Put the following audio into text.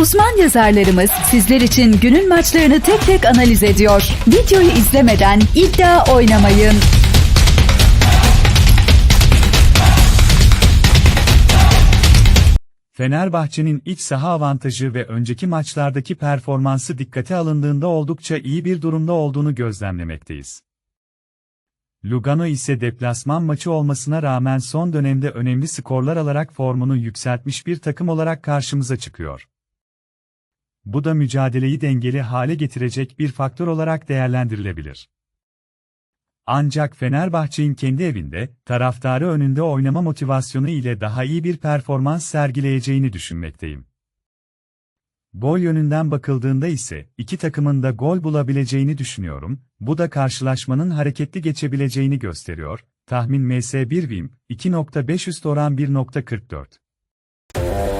Uzman yazarlarımız sizler için günün maçlarını tek tek analiz ediyor. Videoyu izlemeden iddia oynamayın. Fenerbahçe'nin iç saha avantajı ve önceki maçlardaki performansı dikkate alındığında oldukça iyi bir durumda olduğunu gözlemlemekteyiz. Lugano ise deplasman maçı olmasına rağmen son dönemde önemli skorlar alarak formunu yükseltmiş bir takım olarak karşımıza çıkıyor. Bu da mücadeleyi dengeli hale getirecek bir faktör olarak değerlendirilebilir. Ancak Fenerbahçe'nin kendi evinde, taraftarı önünde oynama motivasyonu ile daha iyi bir performans sergileyeceğini düşünmekteyim. Gol yönünden bakıldığında ise iki takımın da gol bulabileceğini düşünüyorum. Bu da karşılaşmanın hareketli geçebileceğini gösteriyor. Tahmin MS1 Vim 2.5 üst oran 1.44.